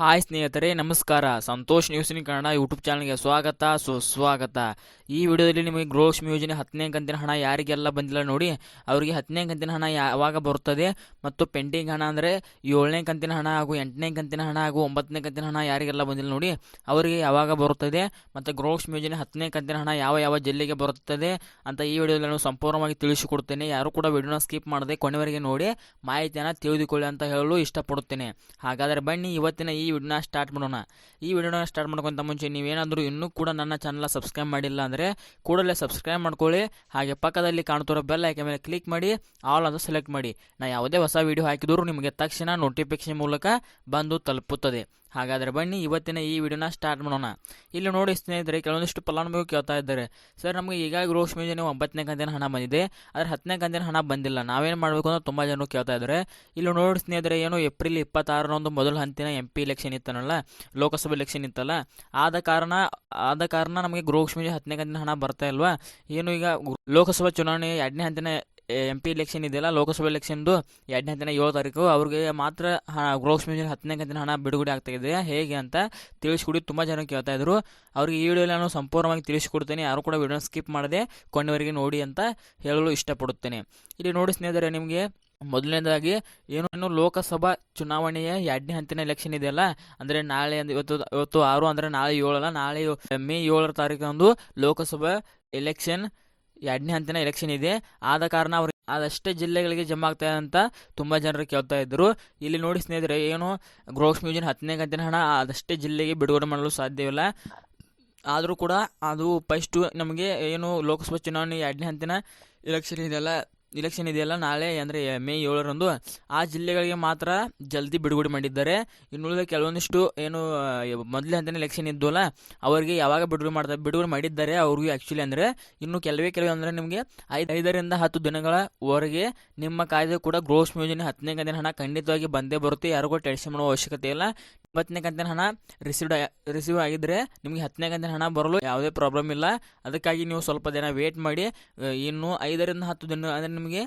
Hi ಸ್ನೇಹಿತರೆ, ನಮಸ್ಕಾರ. Santosh ನ್ಯೂಸಿನ Kannada YouTube ಚಾನಲ್ಗೆ ಸ್ವಾಗತ. ಸುಸ್ವಾಗತ. ಈ ವಿಡಿಯೋದಲ್ಲಿ ನಿಮಗೆ ಗೃಹಲಕ್ಷ್ಮಿ ಯೋಜನೆ ಹತ್ತನೇ ಕಂತಿನ ಹಣ ಯಾರಿಗೆಲ್ಲ ಬಂದಿಲ್ಲ ನೋಡಿ, ಅವರಿಗೆ ಹತ್ತನೇ ಕಂತಿನ ಹಣ ಯಾವಾಗ ಬರುತ್ತದೆ ಮತ್ತು ಪೆಂಡಿಂಗ್ ಹಣ ಅಂದರೆ ಏಳನೇ ಕಂತಿನ ಹಣ ಹಾಗೂ ಎಂಟನೇ ಕಂತಿನ ಹಣ ಹಾಗೂ ಒಂಬತ್ತನೇ ಕಂತಿನ ಹಣ ಯಾರಿಗೆಲ್ಲ ಬಂದಿಲ್ಲ ನೋಡಿ, ಅವರಿಗೆ ಯಾವಾಗ ಬರುತ್ತದೆ ಮತ್ತು ಗೃಹಲಕ್ಷ್ಮಿ ಯೋಜನೆ ಹತ್ತನೇ ಕಂತಿನ ಹಣ ಯಾವ ಯಾವ ಜಿಲ್ಲೆಗೆ ಬರುತ್ತದೆ ಅಂತ ಈ ವಿಡಿಯೋದಲ್ಲಿ ನಾನು ಸಂಪೂರ್ಣವಾಗಿ ತಿಳಿಸಿಕೊಡ್ತೇನೆ. ಯಾರು ಕೂಡ ವಿಡಿಯೋನ ಸ್ಕಿಪ್ ಮಾಡದೆ ಕೊನೆವರೆಗೆ ನೋಡಿ, ಮಾಹಿತಿಯನ್ನು ತಿಳಿದುಕೊಳ್ಳಿ ಅಂತ ಹೇಳಲು ಇಷ್ಟಪಡುತ್ತೇನೆ. ಹಾಗಾದರೆ ಬನ್ನಿ, ಇವತ್ತಿನ ಈ ವಿಡಿಯೋನ ಸ್ಟಾರ್ಟ್ ಮಾಡೋಣ. ಈ ವಿಡಿಯೋನ ಸ್ಟಾರ್ಟ್ ಮಾಡ್ಕೊಂತ ಮುಂಚೆ ನೀವೇನಾದರೂ ಇನ್ನೂ ಕೂಡ ನನ್ನ ಚಾನಲ್ ಸಬ್ಸ್ಕ್ರೈಬ್ ಮಾಡಿಲ್ಲ ಅಂದರೆ ಕೂಡಲೇ ಸಬ್ಸ್ಕ್ರೈಬ್ ಮಾಡ್ಕೊಳ್ಳಿ. ಹಾಗೆ ಪಕ್ಕದಲ್ಲಿ ಕಾಣ್ತಿರೋ ಬೆಲ್ ಐಕೆ ಮೇಲೆ ಕ್ಲಿಕ್ ಮಾಡಿ ಆಲ್ ಅದು ಸೆಲೆಕ್ಟ್ ಮಾಡಿ. ನಾ ಯಾವುದೇ ಹೊಸ ವಿಡಿಯೋ ಹಾಕಿದರೂ ನಿಮಗೆ ತಕ್ಷಣ ನೋಟಿಫಿಕೇಶನ್ ಮೂಲಕ ಬಂದು ತಲುಪುತ್ತದೆ. ಹಾಗಾದರೆ ಬನ್ನಿ, ಇವತ್ತಿನ ಈ ವಿಡಿಯೋನ ಸ್ಟಾರ್ಟ್ ಮಾಡೋಣ. ಇಲ್ಲಿ ನೋಡಿ ಸ್ನೇಹಿತರೆ, ಕೆಲವೊಂದಿಷ್ಟು ಫಲಾನುಭವಿ ಕೇಳ್ತಾ ಇದ್ದಾರೆ. ಸರ್ ನಮಗೆ ಈಗಾಗಲೇ ಗೃಹಲಕ್ಷ್ಮಿ ಯೋಜನೆ ಒಂಬತ್ತನೇ ಕಂತಿನ ಹಣ ಬಂದಿದೆ. ಆದರೆ ಹತ್ತನೇ ಕಂತಿನ ಹಣ ಬಂದಿಲ್ಲ. ನಾವೇನು ಮಾಡಬೇಕು ಅಂತ ತುಂಬ ಜನರು ಕೇಳ್ತಾ ಇದ್ದಾರೆ. ಇಲ್ಲಿ ನೋಡಿ ಸ್ನೇಹಿತರೆ, ಏನು ಏಪ್ರಿಲ್ ಇಪ್ಪತ್ತಾರರಂದು ಮೊದಲ ಹಂತಿನ ಎಂ ಪಿ ಎಲೆಕ್ಷನ್ ಇತ್ತನಲ್ಲ ಲೋಕಸಭೆ ಎಲೆಕ್ಷನ್ ಇತ್ತಲ್ಲ, ಆದ ಕಾರಣ ಆದ ಕಾರಣ ನಮಗೆ ಗೃಹಲಕ್ಷ್ಮಿ ಹತ್ತನೇ ಕಂತಿನ ಹಣ ಬರ್ತಾ ಇಲ್ವಾ? ಏನು ಈಗ ಲೋಕಸಭಾ ಚುನಾವಣೆ ಎರಡನೇ ಹಂತಿನ ಎಂ ಪಿ ಎಲೆಕ್ಷನ್ ಇದೆಯಲ್ಲ, ಲೋಕಸಭಾ ಎಲೆಕ್ಷನ್ದು ಎರಡನೇ ದಿನ ಏಳು ತಾರೀಕು. ಅವ್ರಿಗೆ ಮಾತ್ರ ಗೃಹಲಕ್ಷ್ಮಿ ಹತ್ತನೇ ಕಂತಿನ ಹಣ ಬಿಡುಗಡೆ ಆಗ್ತಾ ಇದೆ. ಹೇಗೆ ಅಂತ ತಿಳಿಸ್ಕೊಡಿ, ತುಂಬ ಜನ ಕೇಳ್ತಾ ಇದ್ರು. ಅವ್ರಿಗೆ ಈ ವಿಡಿಯೋಲಿ ನಾನು ಸಂಪೂರ್ಣವಾಗಿ ತಿಳಿಸ್ಕೊಡ್ತೇನೆ. ಯಾರು ಕೂಡ ವಿಡಿಯೋನ ಸ್ಕಿಪ್ ಮಾಡದೆ ಕೊನೆವರೆಗೆ ನೋಡಿ ಅಂತ ಹೇಳಲು ಇಷ್ಟಪಡುತ್ತೇನೆ. ಇಲ್ಲಿ ನೋಡಿ ಸ್ನೇಹಿತರೆ, ನಿಮಗೆ ಮೊದಲನೇದಾಗಿ ಏನು ಲೋಕಸಭಾ ಚುನಾವಣೆಯ ಎರಡನೇ ಹಂತಿನ ಎಲೆಕ್ಷನ್ ಇದೆಯಲ್ಲ, ಅಂದರೆ ನಾಳೆ ಇವತ್ತು ಇವತ್ತು ಆರು ಅಂದರೆ ನಾಳೆ ಏಳಲ್ಲ, ನಾಳೆ ಮೇ ಏಳರ ತಾರೀಕಂದು ಲೋಕಸಭಾ ಎಲೆಕ್ಷನ್ ಎರಡನೇ ಹಂತಿನ ಎಲೆಕ್ಷನ್ ಇದೆ. ಆದ ಕಾರಣ ಅವರು ಅದಷ್ಟೇ ಜಿಲ್ಲೆಗಳಿಗೆ ಜಮಾ ಆಗ್ತಾ ಅಂತ ತುಂಬ ಜನರು ಕೇಳ್ತಾ ಇದ್ದರು. ಇಲ್ಲಿ ನೋಡಿ ಸ್ನೇಹಿತರೆ, ಏನು ಗ್ರೋಸ್ ಮ್ಯೂಜಿಯನ್ ಹತ್ತನೇ ಕಂತಿನ ಹಣ ಅದಷ್ಟೇ ಜಿಲ್ಲೆಗೆ ಬಿಡುಗಡೆ ಮಾಡಲು ಸಾಧ್ಯವಿಲ್ಲ ಆದರೂ ಕೂಡ ಅದು ಫಸ್ಟು ನಮಗೆ ಏನು ಲೋಕಸಭಾ ಚುನಾವಣೆ ಎರಡನೇ ಹಂತಿನ ಎಲೆಕ್ಷನ್ ಇದೆಯಲ್ಲ ಇಲೆಕ್ಷನ್ ಇದೆಯಲ್ಲ, ನಾಳೆ ಅಂದರೆ ಮೇ ಏಳರಂದು ಆ ಜಿಲ್ಲೆಗಳಿಗೆ ಮಾತ್ರ ಜಲ್ದಿ ಬಿಡುಗಡೆ ಮಾಡಿದ್ದಾರೆ. ಇನ್ನುಳಿದ ಕೆಲವೊಂದಿಷ್ಟು ಏನು, ಮೊದಲೇ ಅಂತಲೇ ಎಲೆಕ್ಷನ್ ಇದ್ದಲ್ಲ ಅವರಿಗೆ ಯಾವಾಗ ಬಿಡುಗಡೆ ಮಾಡ್ತಾರೆ ಬಿಡುಗಡೆ ಮಾಡಿದ್ದಾರೆ, ಅವ್ರಿಗೂ ಆ್ಯಕ್ಚುಲಿ ಅಂದರೆ ಇನ್ನು ಕೆಲವೇ ಕೆಲವೇ ಅಂದರೆ ನಿಮಗೆ ಐದು, ಐದರಿಂದ ಹತ್ತು ದಿನಗಳವರೆಗೆ ನಿಮ್ಮ ಕಾಯ್ದೆ ಕೂಡ ಗ್ರೋಸ್ ಯೋಜನೆ ಹತ್ತನೇ ಕಂತಿನ ಹಣ ಖಂಡಿತವಾಗಿ ಬಂದೇ ಬರುತ್ತೆ. ಯಾರಿಗೂ ಟೆನ್ಷನ್ ಮಾಡೋ ಅವಶ್ಯಕತೆ ಇಲ್ಲ. ಇಪ್ಪತ್ತನೇ ಕಂತಿನ ಹಣ ರಿಸೀವ್ಡ್ ರಿಸೀವ್ ಆಗಿದ್ದರೆ ನಿಮಗೆ ಹತ್ತನೇ ಕಂತಿನ ಹಣ ಬರಲು ಯಾವುದೇ ಪ್ರಾಬ್ಲಮ್ ಇಲ್ಲ. ಅದಕ್ಕಾಗಿ ನೀವು ಸ್ವಲ್ಪ ದಿನ ವೇಟ್ ಮಾಡಿ ಇನ್ನು ಐದರಿಂದ ಹತ್ತು ದಿನ ಅಂದರೆ ನಿಮಗೆ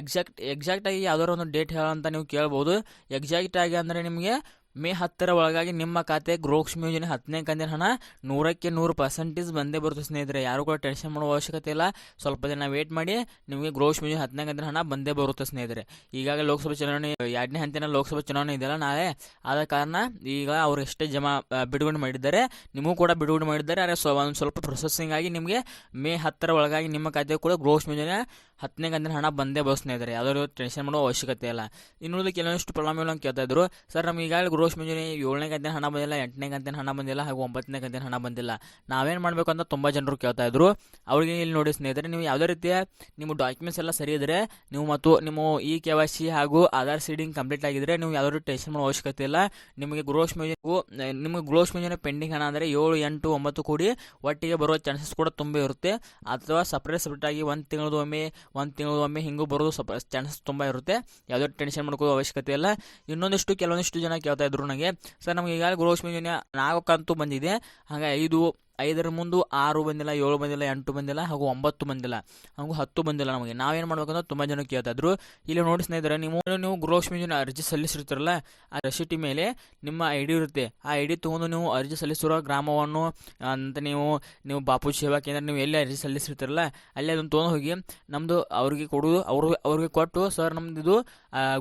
ಎಕ್ಸಾಕ್ಟ್ ಎಕ್ಸಾಕ್ಟಾಗಿ ಯಾವ್ದಾದ್ರು ಒಂದು ಡೇಟ್ ಹೇಳೋಂತ ನೀವು ಕೇಳ್ಬೋದು. ಎಕ್ಸಾಕ್ಟಾಗಿ ಅಂದರೆ ನಿಮಗೆ ಮೇ ಹತ್ತರ ಒಳಗಾಗಿ ನಿಮ್ಮ ಖಾತೆ ಗೃಹಲಕ್ಷ್ಮಿ ಯೋಜನೆ ಹತ್ತನೇ ಕಂದಿನ ಹಣ ನೂರಕ್ಕೆ ನೂರು ಪರ್ಸೆಂಟೇಜ್ ಬಂದೇ ಬರುತ್ತೆ ಸ್ನೇಹಿತರೆ. ಯಾರು ಕೂಡ ಟೆನ್ಷನ್ ಮಾಡೋ ಅವಶ್ಯಕತೆ ಇಲ್ಲ. ಸ್ವಲ್ಪ ದಿನ ವೇಟ್ ಮಾಡಿ ನಿಮಗೆ ಗೃಹಲಕ್ಷ್ಮಿ ಯೋಜನೆ ಹತ್ತನೇ ಕಂದಿನ ಹಣ ಬಂದೇ ಬರುತ್ತೆ ಸ್ನೇಹಿತರೆ. ಈಗಾಗಲೇ ಲೋಕಸಭಾ ಚುನಾವಣೆ ಎರಡನೇ ಹಂತಿನ ಲೋಕಸಭಾ ಚುನಾವಣೆ ಇದೆಯಲ್ಲ ನಾಳೆ. ಆದ ಕಾರಣ ಈಗ ಅವರು ಎಷ್ಟೇ ಜಮಾ ಬಿಡುಗಡೆ ಮಾಡಿದ್ದಾರೆ, ನಿಮಗೂ ಕೂಡ ಬಿಡುಗಡೆ ಮಾಡಿದ್ದಾರೆ. ಆದರೆ ಒಂದು ಸ್ವಲ್ಪ ಪ್ರೊಸೆಸಿಂಗ್ ಆಗಿ ನಿಮಗೆ ಮೇ ಹತ್ತರ ಒಳಗಾಗಿ ನಿಮ್ಮ ಖಾತೆ ಕೂಡ ಗೃಹಲಕ್ಷ್ಮಿ ಯೋಜನೆ ಹತ್ತನೇ ಕಂತಿನ ಹಣ ಬಂದೇ ಬಳಸ್ತಾ ಸ್ನೇಹಿತರೆ ಯಾವುದಾದ್ರು ಟೆನ್ಷನ್ ಮಾಡೋ ಅವಶ್ಯಕತೆ ಇಲ್ಲ. ಇನ್ನುಳಿದ ಕೆಲವೊಂದಿಷ್ಟು ಪ್ರಾಬ್ಲಮ್ ಕೇಳ್ತಾ ಇದ್ರು. ಸರ್, ನಮ್ಗೆ ಈಗಾಗಲೇ ಗೃಹ ಮಂಜೂರಿ ಏಳನೇ ಕಂತಿನ ಹಣ ಬಂದಿಲ್ಲ, ಎಂಟನೇ ಕಂತಿನ ಹಣ ಬಂದಿಲ್ಲ ಹಾಗೂ ಒಂಬತ್ತನೇ ಕಂತಿನ ಹಣ ಬಂದಿಲ್ಲ. ನಾವೇನು ಮಾಡಬೇಕು ಅಂತ ತುಂಬ ಜನರು ಕೇಳ್ತಾ ಇದ್ರು. ಅವ್ರಿಗೆ ಇಲ್ಲಿ ನೋಡಿ ಸ್ನೇಹಿತರೆ, ನೀವು ಯಾವುದೇ ರೀತಿಯ ನಿಮ್ಮ ಡಾಕ್ಯುಮೆಂಟ್ಸ್ ಎಲ್ಲ ಸರಿ ಇದ್ದರೆ ನೀವು ಮತ್ತು ನಿಮ್ಮ ಇ ಕೆ ವೈ ಸಿ ಹಾಗೂ ಆಧಾರ್ ಸೀಡಿಂಗ್ ಕಂಪ್ಲೀಟ್ ಆಗಿದ್ರೆ ನೀವು ಯಾವುದಾದ್ರು ಟೆನ್ಷನ್ ಮಾಡೋ ಅವಶ್ಯಕತೆ ಇಲ್ಲ. ನಿಮಗೆ ಗೃಹ ಮಂಜೂರಿ ನಿಮಗೆ ಗೃಹ ಮಂಜೂರಿ ಪೆಂಡಿಂಗ್ ಹಣ ಅಂದರೆ ಏಳು, ಎಂಟು, ಒಂಬತ್ತು ಕೂಡಿ ಒಟ್ಟಿಗೆ ಬರುವ ಚಾನ್ಸಸ್ ಕೂಡ ತುಂಬ ಇರುತ್ತೆ. ಅಥವಾ ಸಪ್ರೇಟ್ ಸಪ್ರೇಟ್ ಆಗಿ ಒಂದು ತಿಂಗಳದ ಒಮ್ಮೆ ಒಂದು ತಿಂಗಳು ಒಮ್ಮೆ ಹಿಂಗೂ ಬರೋದು ಸ್ವಲ್ಪ ಚಾನ್ಸಸ್ ತುಂಬ ಇರುತ್ತೆ. ಯಾವುದೇ ಟೆನ್ಷನ್ ಮಾಡ್ಕೊಳ್ಳೋ ಅವಶ್ಯಕತೆ ಇಲ್ಲ. ಇನ್ನೊಂದಿಷ್ಟು ಕೆಲವೊಂದಿಷ್ಟು ಜನ ಕೇಳ್ತಾ ಇದ್ರು ನನಗೆ. ಸರ್, ನಮಗೆ ಈಗಾಗಲೇ ಗೃಹಲಕ್ಷ್ಮಿ ಯೋಜನೆ ನಾಲ್ಕು ಕಂತು ಬಂದಿದೆ. ಹಾಗೆ ಐದು ಐದರ ಮುಂದೆ ಆರು ಬಂದಿಲ್ಲ, ಏಳು ಬಂದಿಲ್ಲ, ಎಂಟು ಬಂದಿಲ್ಲ, ಹಾಗೂ ಒಂಬತ್ತು ಬಂದಿಲ್ಲ, ಹಾಗೂ ಹತ್ತು ಬಂದಿಲ್ಲ ನಮಗೆ. ನಾವೇನು ಮಾಡ್ಬೇಕಂದ್ರೆ ತುಂಬ ಜನ ಕೇಳ್ತಾಯಿದ್ರು. ಇಲ್ಲಿ ನೋಡಿ ಸ್ನೇಹಿತರೆ, ನೀವು ನೀವು ಗೃಹಲಕ್ಷ್ಮಿ ಅರ್ಜಿ ಸಲ್ಲಿಸಿರ್ತೀರಲ್ಲ, ಆ ರಸೀಟಿ ಮೇಲೆ ನಿಮ್ಮ ಐ ಡಿ ಇರುತ್ತೆ. ಆ ಐ ಡಿ ತೊಗೊಂಡು ನೀವು ಅರ್ಜಿ ಸಲ್ಲಿಸಿರೋ ಗ್ರಾಮವನ್ನು, ಅಂತ ನೀವು ನೀವು ಬಾಪು ಸೇವಾ ಕೇಂದ್ರ ನೀವು ಎಲ್ಲಿ ಅರ್ಜಿ ಸಲ್ಲಿಸಿರ್ತೀರಲ್ಲ, ಅಲ್ಲಿ ಅದನ್ನು ತೊಗೊಂಡು ಹೋಗಿ ನಮ್ಮದು ಅವ್ರಿಗೆ ಕೊಡೋದು, ಅವರು, ಅವ್ರಿಗೆ ಕೊಟ್ಟು, ಸರ್ ನಮ್ಮದು ಇದು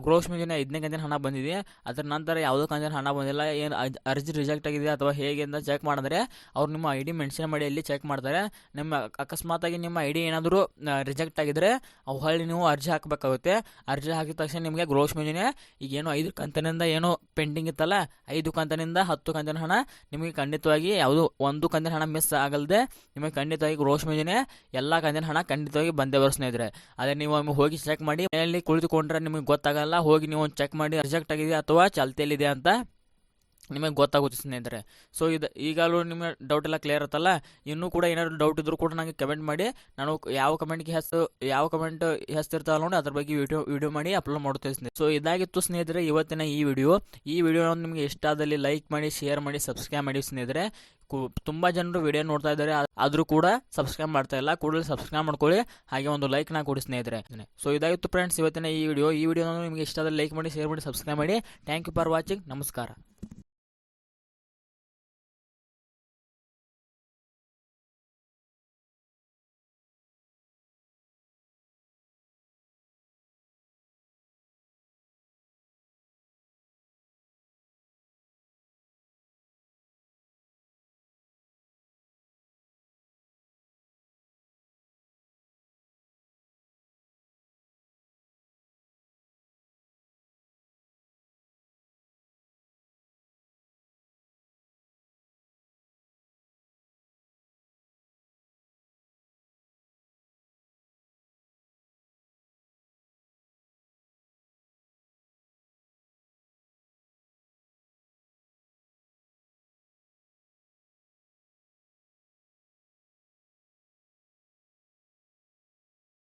ಗೃಹಲಕ್ಷ್ಮಿ ಯೋಜನೆ ಐದನೇ ಕಂತಿನ ಹಣ ಬಂದಿದೆ. ಅದರ ನಂತರ ಯಾವುದೋ ಕಂತಿನ ಹಣ ಬಂದಿಲ್ಲ. ಏನು ಅರ್ಜಿ ರಿಜೆಕ್ಟ್ ಆಗಿದೆ ಅಥವಾ ಹೇಗೆ ಅಂತ ಚೆಕ್ ಮಾಡಿದ್ರೆ, ಅವ್ರು ನಿಮ್ಮ ಐ ಡಿ ಮೆನ್ಷನ್ ಮಾಡಿ ಅಲ್ಲಿ ಚೆಕ್ ಮಾಡ್ತಾರೆ. ನಿಮ್ಮ ಅಕಸ್ಮಾತಾಗಿ ನಿಮ್ಮ ಐ ಡಿ ಏನಾದರೂ ರಿಜೆಕ್ಟ್ ಆಗಿದ್ರೆ ಅವು ಹೊಳ್ಳಿ ನೀವು ಅರ್ಜಿ ಹಾಕಬೇಕಾಗುತ್ತೆ. ಅರ್ಜಿ ಹಾಕಿದ ತಕ್ಷಣ ನಿಮಗೆ ಗ್ರೋಸ್ ಯೋಜನೆ ಈಗ ಏನು ಐದು ಕಂತಿನಿಂದ ಏನು ಪೆಂಡಿಂಗ್ ಇತ್ತಲ್ಲ, ಐದು ಕಂತಿನಿಂದ ಹತ್ತು ಕಂತಿನ ಹಣ ನಿಮಗೆ ಖಂಡಿತವಾಗಿ ಯಾವುದು ಒಂದು ಕಂತಿನ ಹಣ ಮಿಸ್ ಆಗಲ್ದೆ ನಿಮಗೆ ಖಂಡಿತವಾಗಿ ಗ್ರೋಸ್ ಯೋಜನೆ ಎಲ್ಲ ಕಂತಿನ ಹಣ ಖಂಡಿತವಾಗಿ ಬಂದೇ ಸ್ನೇಹಿತರೆ. ಅದೇ ನೀವು ಒಮ್ಮೆ ಹೋಗಿ ಚೆಕ್ ಮಾಡಿ, ಮನೆಯಲ್ಲಿ ಕುಳಿತುಕೊಂಡ್ರೆ ನಿಮಗೆ ಗೊತ್ತಾಗಲ್ಲ, ಹೋಗಿ ನೀವು ಚೆಕ್ ಮಾಡಿ ರಿಜೆಕ್ಟ್ ಆಗಿದೆ ಅಥವಾ ಚಾಲ್ತಿಯಲ್ಲಿದೆ ಅಂತ ನಿಮಗೆ ಗೊತ್ತಾಗುತ್ತೆ ಸ್ನೇಹಿತರೆ. ಸೊ ಇದು ಈಗಲೂ ನಿಮಗೆ ಡೌಟ್ ಎಲ್ಲ ಕ್ಲಿಯರ್ ಇರುತ್ತಲ್ಲ? ಇನ್ನೂ ಕೂಡ ಏನಾದರೂ ಡೌಟ್ ಇದ್ದರೂ ಕೂಡ ನನಗೆ ಕಮೆಂಟ್ ಮಾಡಿ. ನಾನು ಯಾವ ಕಮೆಂಟ್ಗೆ ಹೆಸರು, ಯಾವ ಕಮೆಂಟ್ ಹೆಸರಿರ್ತಾವಲ್ಲ ನೋಡಿ, ಅದ್ರ ಬಗ್ಗೆ ವಿಡಿಯೋ ವಿಡಿಯೋ ಮಾಡಿ ಅಪ್ಲೋಡ್ ಮಾಡುತ್ತೇವೆ ಸ್ನೇಹಿತರೆ. ಸೊ ಇದಾಗಿತ್ತು ಸ್ನೇಹಿತರೆ ಇವತ್ತಿನ ಈ ವಿಡಿಯೋ ಈ ವಿಡಿಯೋ ನಿಮಗೆ ಇಷ್ಟ ಆದಲ್ಲಿ ಲೈಕ್ ಮಾಡಿ ಶೇರ್ ಮಾಡಿ ಸಬ್ಸ್ಕ್ರೈಬ್ ಮಾಡಿ ಸ್ನೇಹಿತರೆ. ತುಂಬ ಜನರು ವಿಡಿಯೋ ನೋಡ್ತಾ ಇದ್ದಾರೆ. ಆದರೂ ಕೂಡ ಸಬ್ಸ್ಕ್ರೈಬ್ ಮಾಡ್ತಾ ಇಲ್ಲ. ಕೂಡಲೇ ಸಬ್ಸ್ಕ್ರೈಬ್ ಮಾಡ್ಕೊಳ್ಳಿ. ಹಾಗೆ ಒಂದು ಲೈಕ್ನ ಕೊಡಿ ಸ್ನೇಹಿತರೆ. ಸೊ ಇದಾಗಿತ್ತು ಫ್ರೆಂಡ್ಸ್ ಇವತ್ತಿನ ಈ ವಿಡಿಯೋ ಈ ವಿಡಿಯೋ ನಿಮಗೆ ಇಷ್ಟ ಆದರೆ ಲೈಕ್ ಮಾಡಿ ಶೇರ್ ಮಾಡಿ ಸಬ್ಸ್ಕ್ರೈಬ್ ಮಾಡಿ. ಥ್ಯಾಂಕ್ ಯು ಫಾರ್ ವಾಚಿಂಗ್ ನಮಸ್ಕಾರ.